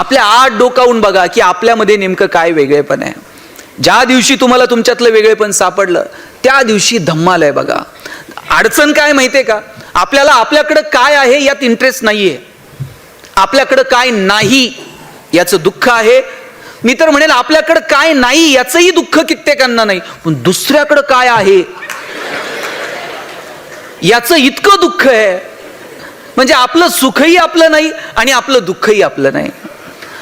आपल्या आत डोकावून बघा की आपल्यामध्ये नेमकं काय वेगळेपण आहे. ज्या दिवशी तुम्हाला तुमच्यातलं वेगळेपण सापडलं त्या दिवशी धम्माल आहे बघा. अडचण काय माहितीये का? आपल्याला आपल्याकडं काय आहे यात इंटरेस्ट नाहीये. आपल्याकडं काय नाही याचं दुःख आहे. मी तर म्हणेल आपल्याकडं काय नाही याचंही दुःख कित्येकांना नाही. पण दुसऱ्याकडं काय आहे? याचं इतकं दुःख आहे. म्हणजे आपलं सुखही आपलं नाही आणि आपलं दुःखही आपलं नाही.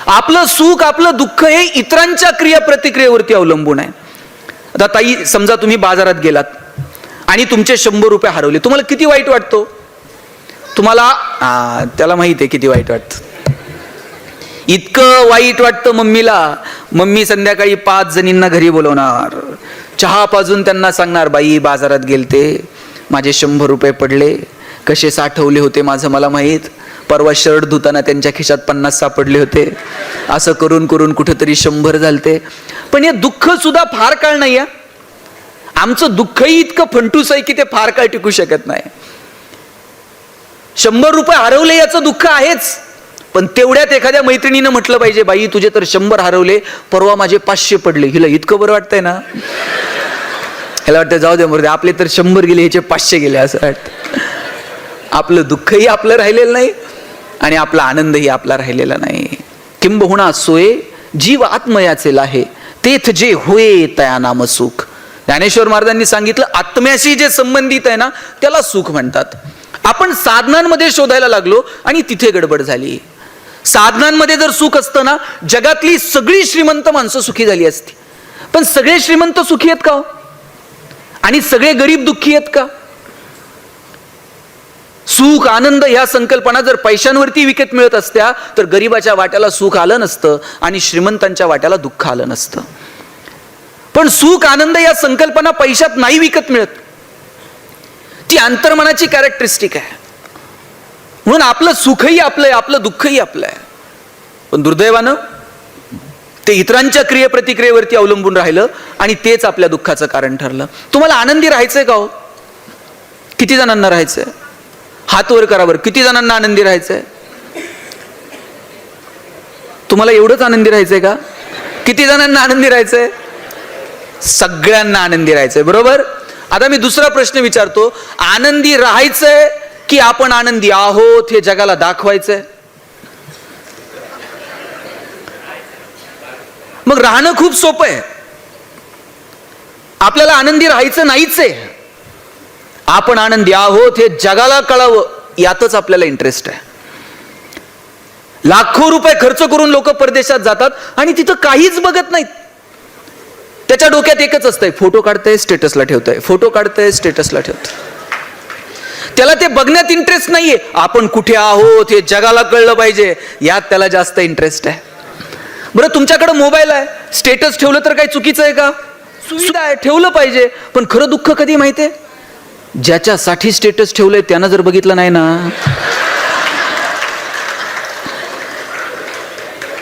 आपलं सुख आपलं दुःख हे इतरांच्या क्रिया प्रतिक्रियेवरती अवलंबून आहे. आता ताई समजा तुम्ही बाजारात गेलात आणि तुमचे शंभर रुपये हरवले तुम्हाला किती वाईट वाटतो? तुम्हाला त्याला माहीत आहे किती वाईट वाटतं. इतकं वाईट वाटतं मम्मीला. मम्मी संध्याकाळी पाच जणींना घरी बोलवणार. चहा पाजून त्यांना सांगणार बाई बाजारात गेलते. माझे शंभर रुपये पडले. कसे साठवले होते माझं मला माहीत. परवा शर्ट धुताना त्यांच्या खिशात पन्नास सापडले होते. असं करून करून कुठेतरी शंभर झालते. पण हे दुःख सुद्धा फार काळ नाही आमचं दुःखही इतकं फंटूस आहे की ते फार काळ टिकू शकत नाही. शंभर रुपये हरवले याचं दुःख आहेच. पण तेवढ्यात एखाद्या मैत्रिणीनं म्हटलं पाहिजे बाई तुझे तर शंभर हरवले परवा माझे पाचशे पडले. हिला इतकं बरं वाटतंय ना. ह्याला वाटतं जाऊ दे मरू दे आपले तर शंभर गेले ह्याचे पाचशे गेले असं वाटतं. आपलं दुःखही आपलं राहिलेलं नाही. आणि आपला आनंदही आपला राहिलेला नाही. किंबहुना सोय जीव आत्मयाचे लाहे तेथ जे होय तया नाम सुख. ज्ञानेश्वर महाराजांनी सांगितलं आत्म्याशी जे संबंधित आहे ना त्याला सुख म्हणतात. आपण साधनांमध्ये शोधायला लागलो आणि तिथे गडबड झाली. साधनांमध्ये जर सुख असतं ना जगातली सगळी श्रीमंत माणसं सुखी झाली असती. पण सगळे श्रीमंत सुखी आहेत का हो? आणि सगळे गरीब दुःखी आहेत का? सुख आनंद ह्या संकल्पना जर पैशांवरती विकत मिळत असत्या तर गरीबाच्या वाट्याला सुख आलं नसतं आणि श्रीमंतांच्या वाट्याला दुःख आलं नसतं. पण सुख आनंद या संकल्पना पैशात नाही विकत मिळत. ती अंतर्मनाची कॅरेक्टरिस्टिक आहे. म्हणून आपलं सुखही आपलं आहे आपलं दुःखही आपलं आहे पण दुर्दैवानं ते इतरांच्या क्रियप्रतिक्रियेवरती अवलंबून राहिलं आणि तेच आपल्या दुःखाचं कारण ठरलं. तुम्हाला आनंदी राहायचंय का हो? किती जणांना राहायचंय? हात वर करा बरं. किती जणांना आनंदी राहायचं आहे तुम्हाला एवढंच आनंदी राहायचंय का? किती जणांना आनंदी राहायचंय? सगळ्यांना आनंदी राहायचंय. बरोबर? आता मी दुसरा प्रश्न विचारतो. आनंदी राहायचंय की आपण आनंदी आहोत हे जगाला दाखवायचंय? मग राहणं खूप सोपं आहे. आपल्याला आनंदी राहायचं नाहीच आहे आपण आनंदी आहोत हे जगाला कळावं यातच आपल्याला इंटरेस्ट आहे. लाखो रुपये खर्च करून लोक परदेशात जातात आणि तिथं काहीच बघत नाहीत. त्याच्या डोक्यात एकच असतंय फोटो काढतंय स्टेटसला ठेवतंय. फोटो काढतंय स्टेटसला ठेवतंय. त्याला ते बघण्यात इंटरेस्ट नाहीये. आपण कुठे आहोत हे जगाला कळलं पाहिजे यात त्याला जास्त इंटरेस्ट आहे. बरं तुमच्याकडे मोबाईल आहे. स्टेटस ठेवलं तर काही चुकीचं आहे का? सुविधा आहे. ठेवलं पाहिजे पण खरं दुःख कधी माहितीये? ज्याच्यासाठी स्टेटस ठेवलंय त्यानं जर बघितलं नाही ना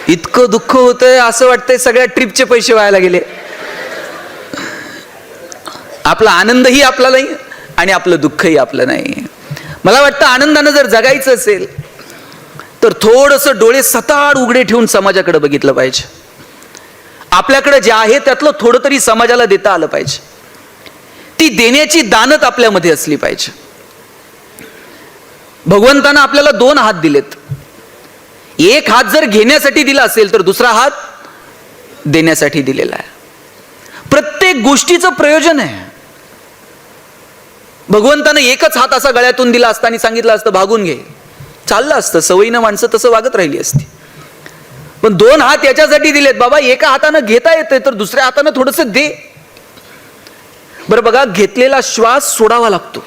इतकं दुःख होतंय असं वाटतंय सगळ्या ट्रिपचे पैसे व्हायला गेले. आपला आनंदही आपला नाही आणि आपलं दुःखही आपलं नाही. मला वाटतं आनंदानं जर जगायचं असेल तर थोडस डोळे सताड उघडे ठेवून समाजाकडे बघितलं पाहिजे. आपल्याकडे जे आहे त्यातलं थोडं तरी समाजाला देता आलं पाहिजे. ती देण्याची दानत आपल्यामध्ये असली पाहिजे. भगवंतानं आपल्याला दोन हात दिलेत. एक हात जर घेण्यासाठी दिला असेल तर दुसरा हात देण्यासाठी दिलेला आहे. प्रत्येक गोष्टीचं प्रयोजन आहे. भगवंतानं एकच हात असा गळ्यातून दिला असता आणि सांगितलं असतं भागून घे. चाललं असतं सवयीनं माणसं तसं वागत राहिली असती. पण दोन हात याच्यासाठी दिलेत बाबा एका हातानं घेता येते तर दुसऱ्या हातानं थोडस दे. बरं बघा घेतलेला श्वास सोडावा लागतो.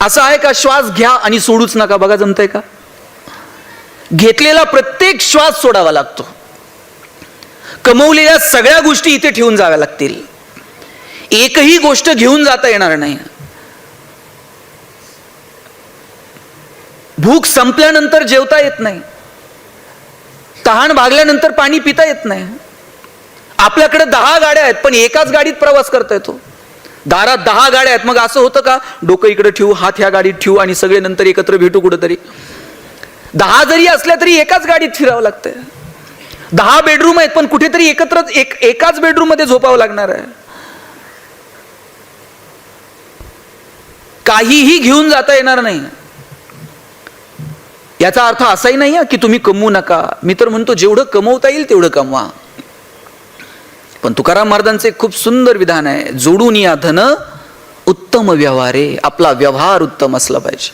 असं आहे का श्वास घ्या आणि सोडूच नका? बघा जमतंय का? घेतलेला प्रत्येक श्वास सोडावा लागतो. कमवलेल्या सगळ्या गोष्टी इथे ठेवून जाव्या लागतील. एकही गोष्ट घेऊन जाता येणार नाही. भूक संपल्यानंतर जेवता येत नाही. तहान भागल्यानंतर पाणी पिता येत नाही. आपल्याकडे दहा गाड्या आहेत पण एकाच गाडीत प्रवास करता येतो दारात दहा गाड्या आहेत मग असं होतं का? डोकं इकडे ठेवू हात ह्या गाडीत ठेवू आणि सगळे नंतर एकत्र भेटू कुठंतरी? दहा जरी असल्या तरी एकाच गाडीत फिरावं लागतंय. दहा बेडरूम आहेत पण कुठेतरी एकत्र एक एकाच बेडरूममध्ये झोपावं लागणार आहे. काहीही घेऊन जाता येणार नाही. याचा अर्थ असाही नाही आहे की तुम्ही कमवू नका. मी तर म्हणतो जेवढं कमवता येईल तेवढं कमवा. पण तुकाराम महाराजांचं खूप सुंदर विधान आहे जोडून या धन उत्तम व्यवहारे आपला व्यवहार उत्तम असला पाहिजे.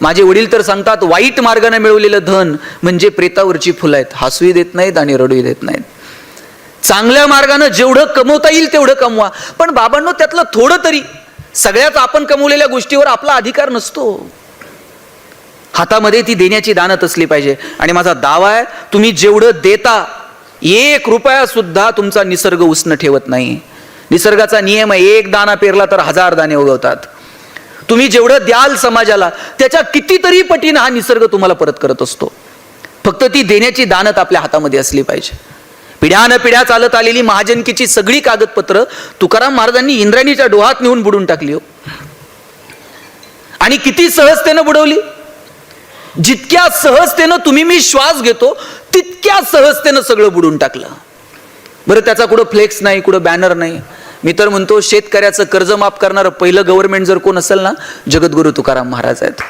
माझे वडील तर सांगतात वाईट मार्गाने मिळवलेलं धन म्हणजे प्रेतावरची फुलं आहेत हसूही देत नाहीत आणि रडूही देत नाहीत. चांगल्या मार्गानं जेवढं कमवता येईल तेवढं कमवा. पण बाबांनो त्यातलं थोडं तरी सगळ्याच आपण कमवलेल्या गोष्टीवर आपला अधिकार नसतो. हातामध्ये ती देण्याची दानत असली पाहिजे. आणि माझा दावा आहे तुम्ही जेवढं देता एक रुपया सुद्धा तुमचा निसर्ग उष्ण ठेवत नाही. निसर्गाचा नियम आहे एक दाना पेरला तर हजार दाणे उगवतात. तुम्ही जेवढं द्याल समाजाला त्याच्या कितीतरी पटीनं हा निसर्ग तुम्हाला परत करत असतो. फक्त ती देण्याची दानत आपल्या हातामध्ये असली पाहिजे. पिढ्यानं पिढ्या चालत आलेली महाजनकीची सगळी कागदपत्र तुकाराम महाराजांनी इंद्राणीच्या डोहात नेऊन बुडून टाकली हो. आणि किती सहजतेनं बुडवली? जितक्या सहजतेनं तुम्ही मी श्वास घेतो तितक्या सहजतेनं सगळं बुडून टाकलं. बरं त्याचा कुठं फ्लेक्स नाही कुठं बॅनर नाही. मी तर म्हणतो शेतकऱ्याचं कर्ज माफ करणारं पहिलं गव्हर्नमेंट जर कोण असेल ना जगद्गुरु तुकाराम महाराज आहेत.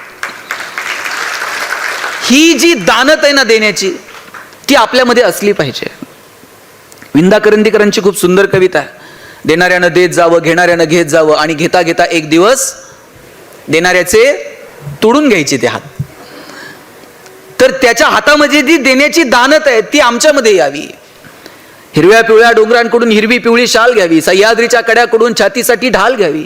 ही जी दानत आहे ना देण्याची ती आपल्यामध्ये असली पाहिजे. विंदा करंदीकरांची खूप सुंदर कविता आहे. देणाऱ्यानं देत जावं घेणाऱ्यानं घेत जावं आणि घेता घेता एक दिवस देणाऱ्याचे तोडून घ्यायचे ते हात. तर त्याच्या हातामध्ये जी देण्याची दानत आहे ती आमच्यामध्ये यावी. हिरव्या पिवळ्या डोंगरांकडून हिरवी पिवळी शाल घ्यावी सह्याद्रीच्या कड्याकडून छातीसाठी ढाल घ्यावी.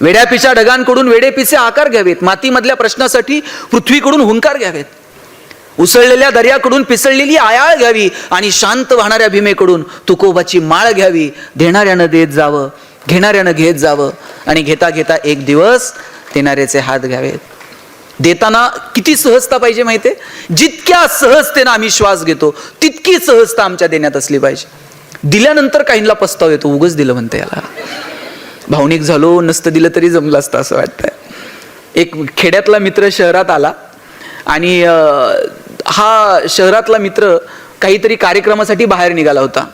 वेड्यापिशा ढगांकडून वेडेपिसे आकार घ्यावेत मातीमधल्या प्रश्नासाठी पृथ्वीकडून हुंकार घ्यावेत. उसळलेल्या दर्याकडून पिसळलेली आयाळ घ्यावी आणि शांत वाहणाऱ्या भीमेकडून तुकोबाची माळ घ्यावी. देणाऱ्यानं देत जावं घेणाऱ्यानं घेत जावं आणि घेता घेता एक दिवस देणाऱ्याचे हात घ्यावेत. देताना किती सहजता पाहिजे माहिती आहे जितक्या सहजतेनं आम्ही श्वास घेतो तितकी सहजता आमच्या देण्यात असली पाहिजे. दिल्यानंतर काहींना पस्ताव येतो उगच दिलं म्हणते याला. भावनिक झालो नसतं दिलं तरी जमलं असतं असं वाटतंय. एक खेड्यातला मित्र शहरात आला आणि हा शहरातला मित्र काहीतरी कार्यक्रमासाठी बाहेर निघाला होता.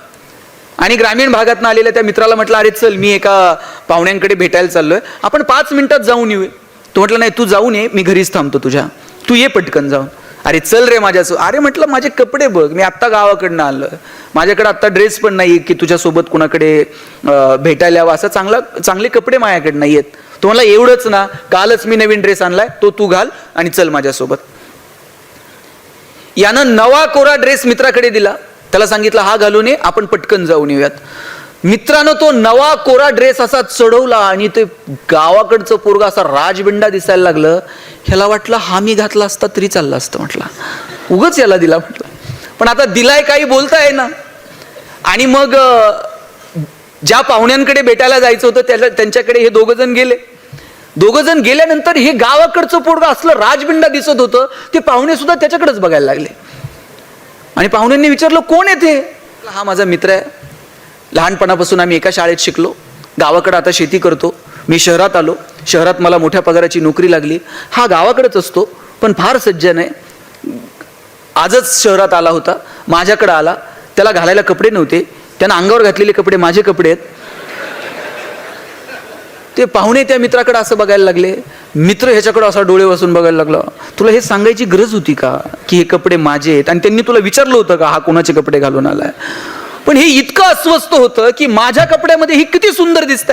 आणि ग्रामीण भागातनं आलेल्या त्या मित्राला म्हटलं अरे चल मी एका पाहुण्यांकडे भेटायला चाललोय. आपण पाच मिनिटात जाऊन येऊ तो म्हटलं नाही तू जाऊन ये मी घरीच थांबतो तुझ्या. तू ये पटकन जाऊन. अरे चल रे माझ्यासो अरे म्हटलं माझे कपडे बघ मी आत्ता गावाकडनं आलं माझ्याकडे आत्ता ड्रेस पण नाही की तुझ्यासोबत कुणाकडे भेटायला यावं. असं चांगला चांगले कपडे माझ्याकडे नाही आहेत तो म्हणला एवढंच ना कालच मी नवीन ड्रेस आणलाय तो तू घाल आणि चल माझ्यासोबत. यानं नवा कोरा ड्रेस मित्राकडे दिला. त्याला सांगितलं हा घालून ये आपण पटकन जाऊन येऊयात. मित्रानं तो नवा कोरा ड्रेस असा चढवला आणि ते गावाकडचं पोरगा असा राजबिंडा दिसायला लागलं. ह्याला वाटलं हा मी घातला असता तरी चालला असतं म्हटला. उगच याला दिला म्हटलं. पण आता दिलाय काही बोलता ना आणि मग ज्या पाहुण्यांकडे भेटायला जायचं होतं त्याला त्यांच्याकडे हे दोघ जण गेले. दोघ जण गेल्यानंतर हे गावाकडचं पोरगा असलं राजबिंडा दिसत होतं ते पाहुणे सुद्धा त्याच्याकडेच बघायला लागले. आणि पाहुण्यांनी विचारलं कोण येते हा माझा मित्र आहे. लहानपणापासून आम्ही एका शाळेत शिकलो. गावाकडं आता शेती करतो. मी शहरात आलो. शहरात मला मोठ्या पगाराची नोकरी लागली. हा गावाकडेच असतो पण फार सज्जन आहे. आजच शहरात आला होता. माझ्याकडं आला. त्याला घालायला कपडे नव्हते. त्यानं अंगावर घातलेले कपडे माझे कपडे आहेत. ते पाहुणे त्या मित्राकडे असं बघायला लागले. मित्र ह्याच्याकडं असा डोळे बसून बघायला लागला. तुला हे सांगायची गरज होती का? की हे कपडे माझे आहेत. आणि त्यांनी तुला विचारलं होतं का हा कोणाचे कपडे घालून आलाय? पण हे इतकं अस्वस्थ होतं की माझ्या कपड्यामध्ये ही किती सुंदर दिसत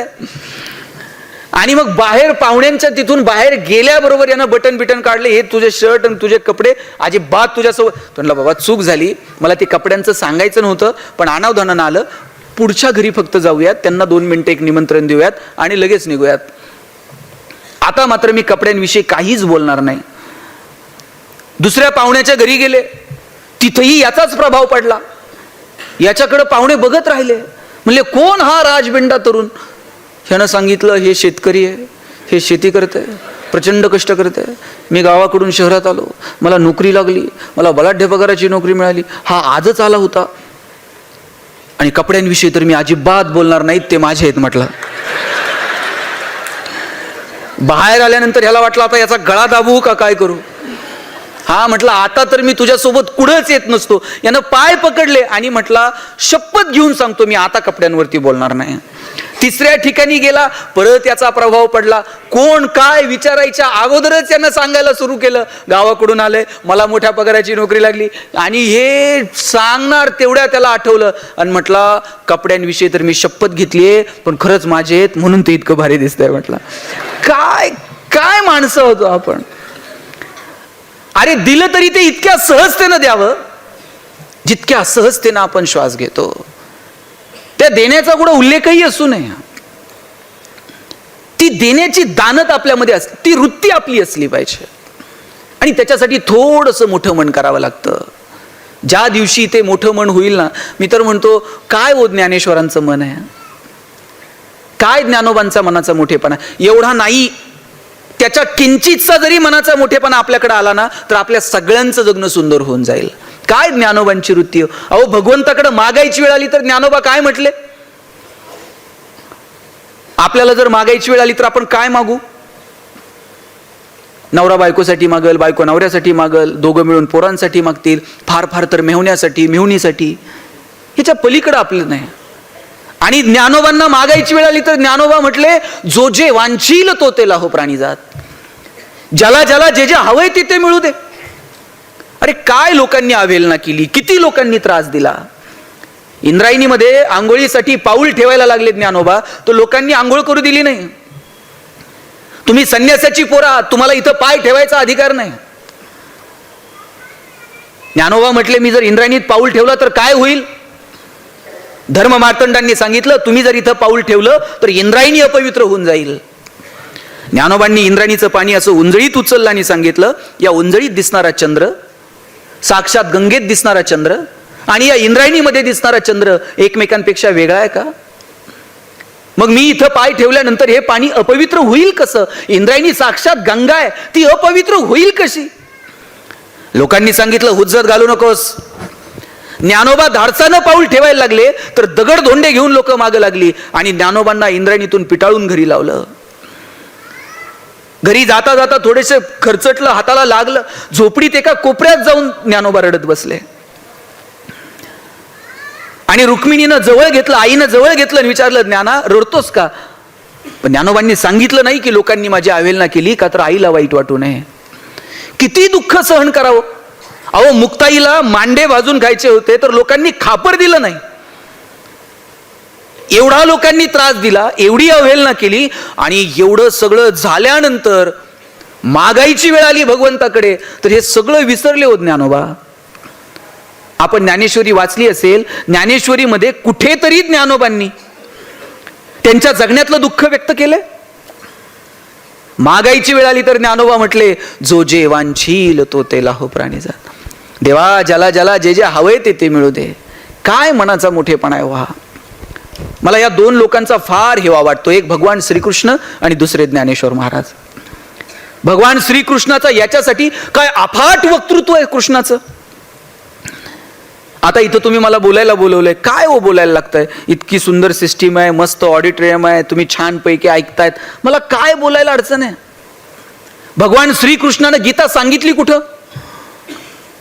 आणि मग बाहेर पाहुण्यांच्या तिथून बाहेर गेल्याबरोबर यानं बटन बिटन काढले हे तुझे शर्ट आणि तुझे कपडे अजिबात तुझ्यासोबत म्हणलं बाबा चूक झाली. मला ते कपड्यांचं सांगायचं नव्हतं पण अनावधानानं आलं. पुढच्या घरी फक्त जाऊयात त्यांना दोन मिनिटं एक निमंत्रण देऊयात आणि लगेच निघूयात. आता मात्र मी कपड्यांविषयी काहीच बोलणार नाही. दुसऱ्या पाहुण्याच्या घरी गेले. तिथंही याचाच प्रभाव पडला. याच्याकडे पाहुणे बघत राहिले. म्हणजे कोण हा राजबिंडा तरुण? ह्यानं सांगितलं हे शेतकरी आहे. हे शेती करत प्रचंड कष्ट करत मी गावाकडून शहरात आलो. मला नोकरी लागली. मला बलाढ्य पगाराची नोकरी मिळाली. हा आजच आला होता. आणि कपड्यांविषयी तर मी अजिबात बोलणार नाहीत ते माझे आहेत म्हटलं. बाहेर आल्यानंतर ह्याला वाटलं आता याचा गळा दाबू का? काय करू? हा म्हटलं आता तर मी तुझ्यासोबत कुठंच येत नसतो. यानं पाय पकडले आणि म्हटला शपथ घेऊन सांगतो मी आता कपड्यांवरती बोलणार नाही. तिसऱ्या ठिकाणी गेला परत याचा प्रभाव पडला. कोण काय विचारायच्या अगोदरच यानं सांगायला सुरू केलं. गावाकडून आलंय मला मोठ्या पगाराची नोकरी लागली. आणि हे सांगणार तेवढ्या त्याला आठवलं. आणि म्हटला कपड्यांविषयी तर मी शपथ घेतलीये पण खरंच माझे आहेत म्हणून ते इतकं भारी दिसतंय म्हटलं. काय काय माणसं होतो आपण? अरे दिलं तरी ते इतक्या सहजतेनं द्यावं. जितक्या सहजतेनं आपण श्वास घेतो. त्या देण्याचा कुठं उल्लेखही असू नये ती देण्याची दानत आपल्यामध्ये असते ती वृत्ती आपली असली पाहिजे. आणि त्याच्यासाठी थोडंसं मोठं मन करावं लागतं. ज्या दिवशी ते मोठं मन होईल ना मी तर म्हणतो काय हो ज्ञानेश्वरांचं मन आहे? काय ज्ञानोबांचा मनाचा मोठेपणा? एवढा नाही त्याच्या किंचितचा जरी मनाचा मोठेपणा आपल्याकडे आला ना तर आपल्या सगळ्यांचं जगणं सुंदर होऊन जाईल. काय ज्ञानोबांची वृत्ती? हो? अहो भगवंताकडे मागायची वेळ आली तर ज्ञानोबा काय म्हटले? आपल्याला जर मागायची वेळ आली तर आपण काय मागू? नवरा बायकोसाठी मागल बायको नवऱ्यासाठी मागल दोघं मिळून पोरांसाठी मागतील फार फार तर मेहण्यासाठी मेहुणीसाठी. ह्याच्या पलीकडं आपलं नाही. आणि ज्ञानोबांना मागायची वेळ आली तर ज्ञानोबा म्हटले जो जे वांछील तो ते लाहो प्राणी जात. ज्याला ज्याला जे जे हवंय ते ते मिळू दे. अरे काय लोकांनी अवेलना केली? किती लोकांनी त्रास दिला? इंद्रायणीमध्ये आंघोळीसाठी पाऊल ठेवायला लागले ज्ञानोबा तर लोकांनी आंघोळ करू दिली नाही. तुम्ही संन्यासाची पोरा आहात, तुम्हाला इथं पाय ठेवायचा अधिकार नाही. ज्ञानोबा म्हटले मी जर इंद्रायणीत पाऊल ठेवला तर काय होईल? धर्म मार्तंडांनी सांगितलं तुम्ही जर इथं पाऊल ठेवलं तर इंद्रायणी अपवित्र होऊन जाईल. ज्ञानोबांनी इंद्राणीचं पाणी असं उंजळीत उचललं आणि सांगितलं या उंजळीत दिसणारा चंद्र साक्षात गंगेत दिसणारा चंद्र आणि या इंद्रायणीमध्ये दिसणारा चंद्र एकमेकांपेक्षा वेगळा आहे का? मग मी इथं पाय ठेवल्यानंतर हे पाणी अपवित्र होईल कसं? इंद्रायणी साक्षात गंगा आहे ती अपवित्र होईल कशी? लोकांनी सांगितलं हुज्जत घालू नकोस. ज्ञानोबा धाडसानं पाऊल ठेवायला लागले तर दगड धोंडे घेऊन लोक मागं लागली आणि ज्ञानोबांना इंद्रायणीतून पिटाळून घरी लावलं. घरी जाता जाता थोडेसे खरचटलं हाताला लागलं. झोपडीत एका कोपऱ्यात जाऊन ज्ञानोबा रडत बसले. आणि रुक्मिणीनं जवळ घेतलं आईनं जवळ घेतलं आणि विचारलं ज्ञाना रडतोस का? पण ज्ञानोबांनी सांगितलं नाही की लोकांनी माझी अवेलना केली का तर आईला वाईट वाटू नये. किती दुःख सहन करावं? अहो मुक्ताईला मांडे भाजून खायचे होते तर लोकांनी खापर दिलं नाही. एवढा लोकांनी त्रास दिला एवढी अवहेलना केली आणि एवढं सगळं झाल्यानंतर मागायची वेळ आली भगवंताकडे तर हे सगळं विसरले हो ज्ञानोबा. आपण ज्ञानेश्वरी वाचली असेल ज्ञानेश्वरीमध्ये कुठेतरी ज्ञानोबांनी त्यांच्या जगण्यातलं दुःख व्यक्त केलंय. मागायची वेळ आली तर ज्ञानोबा म्हटले जो जे वांछील तो ते लाहो प्राणी जात. देवा ज्याला ज्याला जे जे हवंय ते ते मिळू दे. काय मनाचा मोठेपणा आहे वा मला या दोन लोकांचा फार हेवा वाटतो. एक भगवान श्रीकृष्ण आणि दुसरे ज्ञानेश्वर महाराज. भगवान श्रीकृष्णाचा याच्यासाठी काय अफाट वक्तृत्व आहे कृष्णाचं? आता इथं तुम्ही मला बोलायला बोलवलंय. काय हो बोलायला लागतंय? इतकी सुंदर सिस्टीम आहे मस्त ऑडिटोरियम आहे तुम्ही छानपैकी ऐकतायत. मला काय बोलायला अडचण आहे? भगवान श्रीकृष्णानं गीता सांगितली कुठं?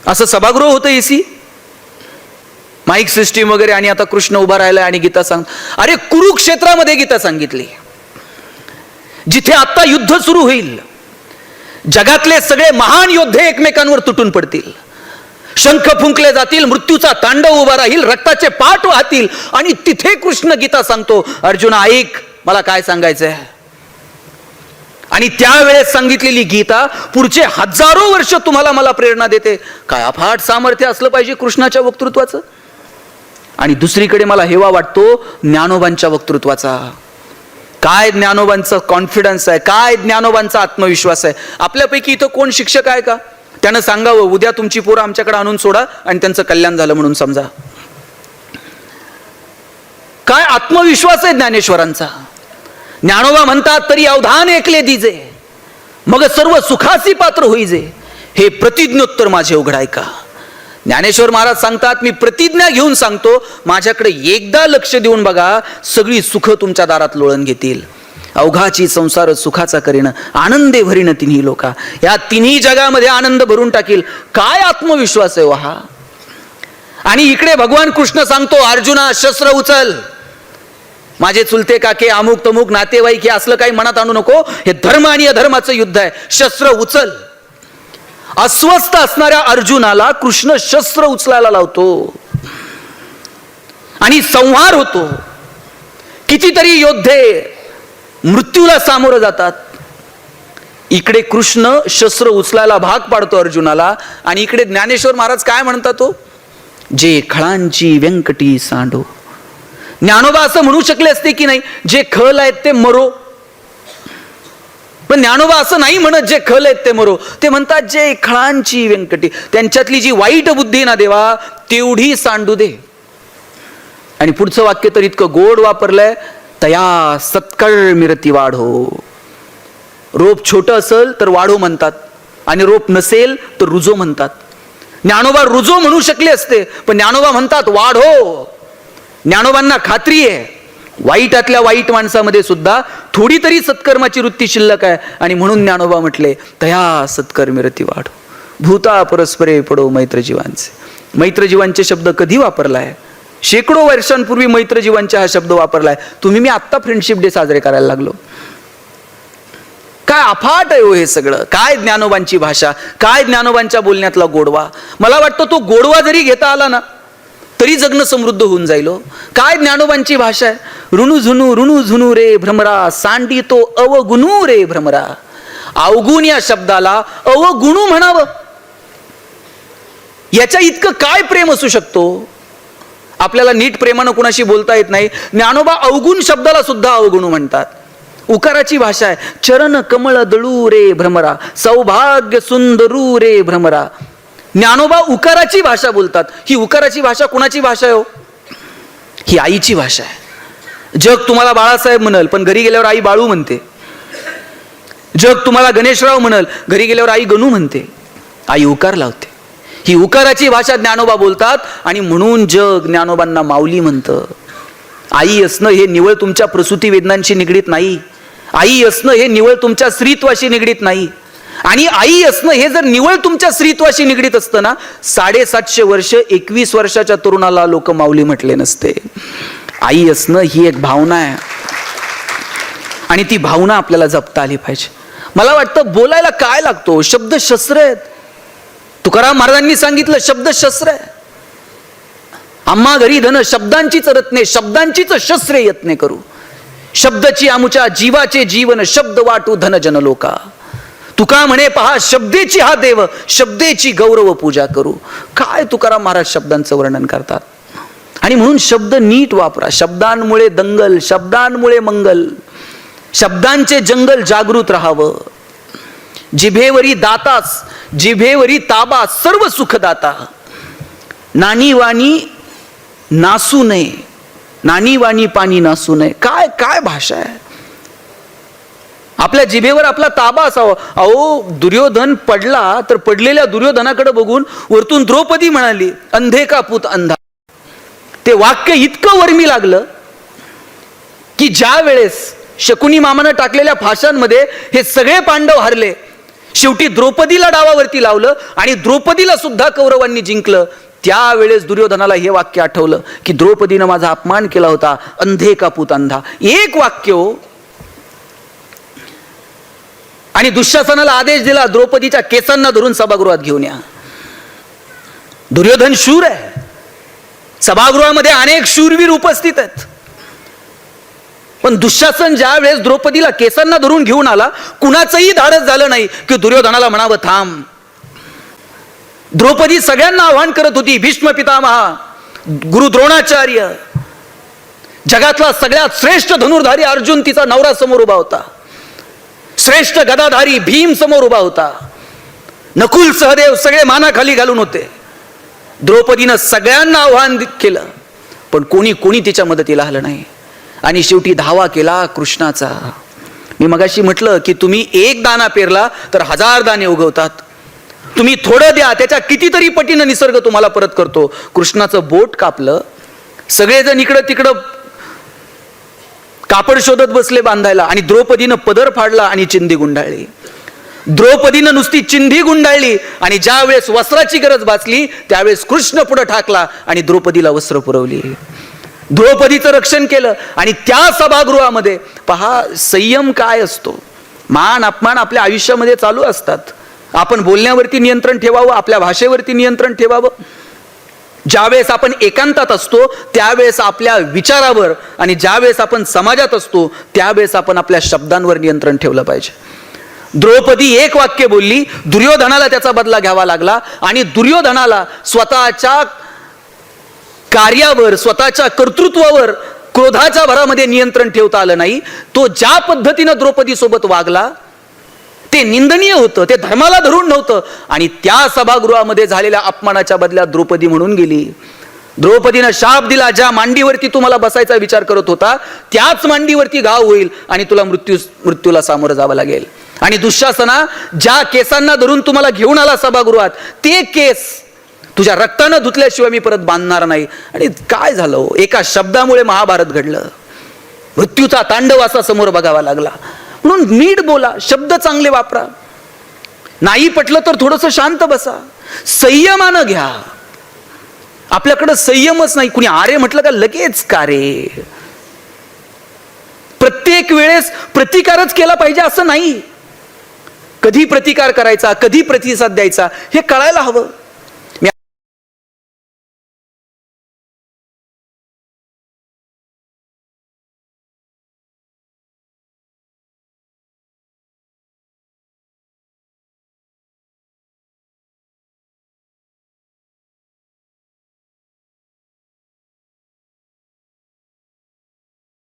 असं सभागृह होतं एसी माईक सिस्टीम वगैरे आणि आता कृष्ण उभा राहिला आणि गीता सांग अरे कुरुक्षेत्रामध्ये गीता सांगितली. जिथे आता युद्ध सुरू होईल जगातले सगळे महान योद्धे एकमेकांवर तुटून पडतील. शंख फुंकले जातील मृत्यूचा तांडव उभा राहील रक्ताचे पाठ वाहतील आणि तिथे कृष्ण गीता सांगतो अर्जुन ऐक मला काय सांगायचंय? आणि त्यावेळेस सांगितलेली गीता पुढचे हजारो वर्ष तुम्हाला मला प्रेरणा देते. काय अफाट सामर्थ्य असलं पाहिजे कृष्णाच्या वक्तृत्वाचं? आणि दुसरीकडे मला हेवा वाटतो ज्ञानोबांच्या वक्तृत्वाचा. काय ज्ञानोबांचा कॉन्फिडन्स आहे? काय ज्ञानोबांचा आत्मविश्वास आहे? आपल्यापैकी इथं कोण शिक्षक आहे का? त्यानं सांगावं उद्या तुमची पोरं आमच्याकडे आणून सोडा आणि त्यांचं कल्याण झालं म्हणून समजा. काय आत्मविश्वास आहे ज्ञानेश्वरांचा? ज्ञानोबा म्हणतात तरी अवधान ऐकले दिजे. मग सर्व सुखासी पात्र होईजे. हे प्रतिज्ञोत्तर माझे उघडाय का ज्ञानेश्वर महाराज सांगतात मी प्रतिज्ञा घेऊन सांगतो. माझ्याकडे एकदा लक्ष देऊन बघा सगळी सुख तुमच्या दारात लोळण घेतील. अवघाची संसार सुखाचा करीन आनंदे भरीन तिन्ही लोका. या तिन्ही जगामध्ये आनंद भरून टाकील. काय आत्मविश्वास आहे हो हा आणि इकडे भगवान कृष्ण सांगतो अर्जुना शस्त्र उचल. माझे चुलते काके अमुक तमुक नातेवाईक हे असलं काही मनात आणू नको. हे धर्म आणि अधर्माचं युद्ध आहे. शस्त्र उचल. अस्वस्थ असणाऱ्या अर्जुनाला कृष्ण शस्त्र उचलायला लावतो. आणि संहार होतो. कितीतरी योद्धे मृत्यूला सामोरं जातात. इकडे कृष्ण शस्त्र उचलायला भाग पाडतो अर्जुनाला आणि इकडे ज्ञानेश्वर महाराज काय म्हणतात तो जे खळांची व्यंकटी सांडो ज्ञानोबा असं म्हणू शकले असते की नाही? जे खल आहेत ते मरो. पण ज्ञानोबा असं नाही म्हणत जे खल आहेत ते मरो. ते म्हणतात जे खळांची व्यंकटी. त्यांच्यातली जी वाईट बुद्धी ना देवा तेवढी सांडू दे. आणि पुढचं वाक्य तर इतकं गोड वापरलंय तया सत्कळ मिरती वाढो. रोप छोटं असेल तर वाढो म्हणतात. आणि रोप नसेल तर रुजो म्हणतात. ज्ञानोबा रुजो म्हणू शकले असते पण ज्ञानोबा म्हणतात वाढो. ज्ञानोबांना खात्री आहे. वाईटातल्या वाईट माणसामध्ये सुद्धा थोडी तरी सत्कर्माची वृत्ती शिल्लक आहे. आणि म्हणून ज्ञानोबा म्हटले तया सत्कर्मी रती वाढो. भूता परस्परे पडो मैत्रजीवांचे. मैत्रजीवांचे शब्द कधी वापरलाय? शेकडो वर्षांपूर्वी मैत्रजीवांचे हा शब्द वापरलाय. तुम्ही मी आत्ता फ्रेंडशिप डे साजरे करायला लागलो. काय अफाट आहे हो हे सगळं? काय ज्ञानोबांची भाषा? काय ज्ञानोबांच्या बोलण्यातला गोडवा? मला वाटतं तो गोडवा जरी घेता आला ना तरी जगणं समृद्ध होऊन जाईल हो. काय ज्ञानोबांची भाषा आहे? ऋणू झुनू ऋणू झुनू रे भ्रमरा सांडी तो अवगुणू रे भ्रमरा. अवगुण या शब्दाला अवगुणू म्हणावं. याच्या इतकं काय प्रेम असू शकतो? आपल्याला नीट प्रेमानं कुणाशी बोलता येत नाही. ज्ञानोबा अवगुण शब्दाला सुद्धा अवगुणू म्हणतात. उकाराची भाषा आहे. चरण कमळ दळू रे भ्रमरा सौभाग्य सुंदरू रे भ्रमरा. ज्ञानोबा उकाराची भाषा बोलतात. ही उकाराची भाषा कुणाची भाषा आहे हो? ही आईची भाषा आहे. जग तुम्हाला बाळासाहेब म्हणल पण घरी गेल्यावर आई बाळू म्हणते. जग तुम्हाला गणेशराव म्हणल घरी गेल्यावर आई गणू म्हणते. आई उकार लावते. ही उकाराची भाषा ज्ञानोबा बोलतात आणि म्हणून जग ज्ञानोबांना माऊली म्हणतं. आई असणं हे निवळ तुमच्या प्रसूती वेदनांशी निगडीत नाही. आई असणं हे निवळ तुमच्या स्त्रीत्वाशी निगडीत नाही. आणि आई असणं हे जर निवळ तुमच्या स्त्रीत्वाशी निगडीत असतं ना साडेसातशे वर्ष एकवीस वर्षाच्या तरुणाला लोक माऊली म्हटले नसते. आई असणं ही एक भावना आहे. आणि ती भावना आपल्याला जपता आली पाहिजे. मला वाटतं बोलायला काय लागतो? शब्द शस्त्र आहेत. तुकाराम महाराजांनी सांगितलं शब्द शस्त्र आहे. आम्हा घरी धन शब्दांचीच रत्ने शब्दांचीच शस्त्रे यत्ने करू. शब्दची आमुच्या जीवाचे जीवन शब्द वाटू धन जन लोका तुका म्हणे पहा शब्देची हा देव शब्देची गौरव पूजा करू. काय तुकाराम महाराज शब्दांचं वर्णन करतात? आणि म्हणून शब्द नीट वापरा. शब्दांमुळे दंगल शब्दांमुळे मंगल. शब्दांचे जंगल जागृत राहावं. जिभेवरी दातास जिभेवरी ताबा सर्व सुखदाता. नानी वाणी नासू नये. नानी वाणी पाणी नासू नये. काय काय भाषा आहे? आपल्या जिभेवर आपला ताबा असावा. अहो दुर्योधन पडला तर पडलेल्या दुर्योधनाकडे बघून वरतून द्रौपदी म्हणाली अंधे का पूत अंधा? ते वाक्य इतकं वर्मी लागलं की ज्या वेळेस शकुनी मामानं टाकलेल्या फाशांमध्ये हे सगळे पांडव हरले शेवटी द्रौपदीला डावावरती लावलं आणि द्रौपदीला सुद्धा कौरवांनी जिंकलं. त्यावेळेस दुर्योधनाला हे वाक्य आठवलं की द्रौपदीनं माझा अपमान केला होता अंधे का पूत अंधा? एक वाक्य हो आणि दुःशासनाला आदेश दिला द्रौपदीच्या केसांना धरून सभागृहात घेऊन या. दुर्योधन शूर आहे. सभागृहामध्ये अनेक शूरवीर उपस्थित आहेत. पण दुःशासन ज्या वेळेस द्रौपदीला केसांना धरून घेऊन आला कुणाचंही धाडस झालं नाही की दुर्योधनाला म्हणावं थांब. द्रौपदी सगळ्यांना आव्हान करत होती भीष्म पितामहा गुरु द्रोणाचार्य जगातला सगळ्यात श्रेष्ठ धनुर्धारी अर्जुन तिचा नवरा समोर उभा होता. श्रेष्ठ गदाधारी भीम समोर उभा होता. नकुल सहदेव सगळे मानाखाली घालून होते. द्रौपदीनं सगळ्यांना आव्हान केलं पण कोणी कोणी तिच्या मदतीला आलं नाही. आणि शेवटी धावा केला कृष्णाचा. मी मगाशी म्हटलं की तुम्ही एक दाना पेरला तर हजार दाणे उगवतात. तुम्ही थोडं द्या त्याच्या कितीतरी पटीनं निसर्ग तुम्हाला परत करतो. कृष्णाचं बोट कापलं. सगळेजण इकडं तिकडं कापड शोधत बसले बांधायला आणि द्रौपदीनं पदर फाडला आणि चिंधी गुंडाळली. द्रौपदीनं नुसती चिंधी गुंडाळली आणि ज्या वेळेस वस्त्राची गरज भासली त्यावेळेस कृष्ण पुढे ठाकला आणि द्रौपदीला वस्त्र पुरवली. द्रौपदीचं रक्षण केलं आणि त्या सभागृहामध्ये पहा संयम काय असतो? मान अपमान आपल्या आयुष्यामध्ये चालू असतात. आपण बोलण्यावरती नियंत्रण ठेवावं आपल्या भाषेवरती नियंत्रण ठेवावं. ज्यावेळेस आपण एकांतात असतो त्यावेळेस आपल्या विचारावर आणि ज्यावेळेस आपण समाजात असतो त्यावेळेस आपण आपल्या शब्दांवर नियंत्रण ठेवलं पाहिजे. द्रौपदी एक वाक्य बोलली दुर्योधनाला त्याचा बदला घ्यावा लागला आणि दुर्योधनाला स्वतःच्या कार्यावर स्वतःच्या कर्तृत्वावर क्रोधाच्या भरामध्ये नियंत्रण ठेवता आलं नाही. तो ज्या पद्धतीनं द्रौपदी सोबत वागला ते निंदनीय होतं ते धर्माला धरून नव्हतं. आणि त्या सभागृहामध्ये झालेल्या अपमानाच्या बदल्यात द्रौपदी म्हणून गेली. द्रौपदीनं शाप दिला ज्या मांडीवरती तुम्हाला बसायचा विचार करत होता त्याच मांडीवरती घाव होईल आणि तुला मृत्यू मृत्यूला सामोरं जावं लागेल. आणि दुःशासना ज्या केसांना धरून तुम्हाला घेऊन आला सभागृहात ते केस तुझ्या रक्तानं धुतल्याशिवाय मी परत बांधणार नाही. आणि काय झालं हो? एका शब्दामुळे महाभारत घडलं. मृत्यूचा तांडव असा समोर बघावा लागला. म्हणून नीट बोला शब्द चांगले वापरा. नाही पटलं तर थोडंसं शांत बसा. संयमानं घ्या. आपल्याकडं संयमच नाही. कुणी आरे म्हटलं का लगेच का रे? प्रत्येक वेळेस प्रतिकारच केला पाहिजे असं नाही. कधी प्रतिकार करायचा कधी प्रतिसाद द्यायचा हे कळायला हवं.